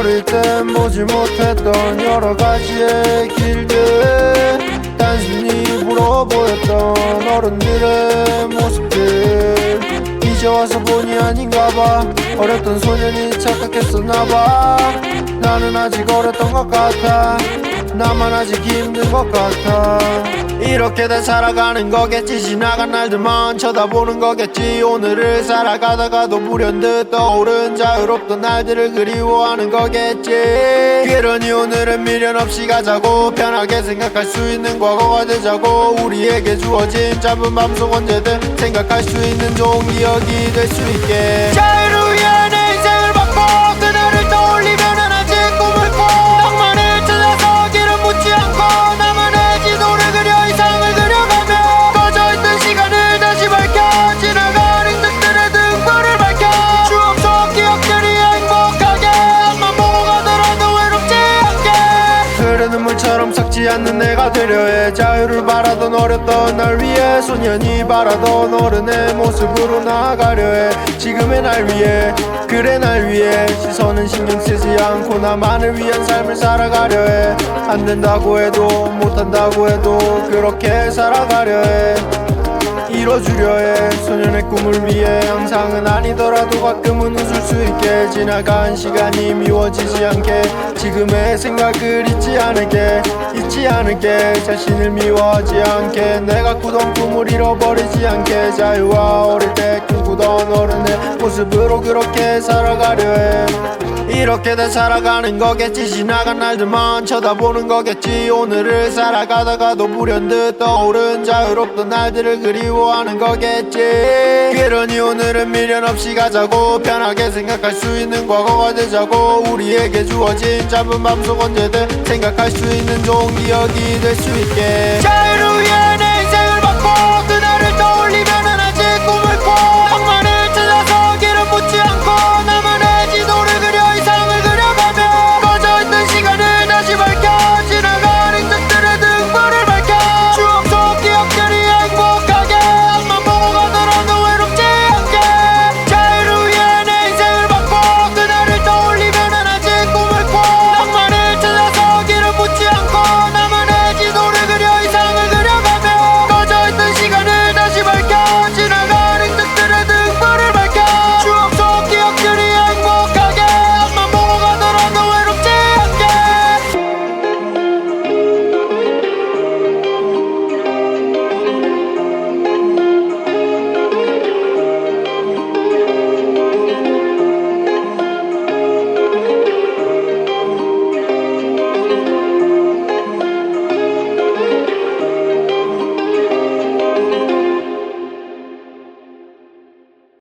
어릴 땐 보지 못했던 여러 가지의 길들 단순히 부러워 보였던 어른들의 모습들 이제 와서 보니 아닌가 봐. 어렸던 소년이 착각했었나 봐. 나는 아직 어렸던 것 같아 나만 아직 힘든 것 같아. 이렇게 다 살아가는 거겠지. 지나간 날들만 쳐다보는 거겠지. 오늘을 살아가다가도 불현듯 떠오른 자유롭던 날들을 그리워하는 거겠지. 그러니 오늘은 미련 없이 가자고 편하게 생각할 수 있는 과거가 되자고 우리에게 주어진 짧은 밤속 언제든 생각할 수 있는 좋은 기억이 될 수 있게. 자유를 위해 썩지 않는 내가 되려 해. 자유를 바라던 어렸던 날 위해 소년이 바라던 어른의 모습으로 나아가려 해. 지금의 날 위해 그래 날 위해. 시선은 신경 쓰지 않고 나만을 위한 삶을 살아가려 해 안 된다고 해도 못한다고 해도 그렇게 살아가려 해 이뤄주려 해. 소년의 꿈을 위해 항상은 아니더라도 가끔은 웃을 수 있게. 지나간 시간이 미워지지 않게. 지금의 생각을 잊지 않을게. 잊지 않을게. 자신을 미워하지 않게. 내가 꾸던 꿈을 잃어버리지 않게. 자유와 어릴 때 꿈꾸던 어른의 모습으로 그렇게 살아가려 해 이렇게 다 살아가는 거겠지. 지나간 날들만 쳐다보는 거겠지. 오늘을 살아가다가도 불현듯 떠오른 자유롭던 날들을 그리워하는 거겠지. 그러니 오늘은 미련 없이 가자고 편하게 생각할 수 있는 과거가 되자고 우리에게 주어진 짧은 밤속 언제든 생각할 수 있는 좋은 기억이 될 수 있게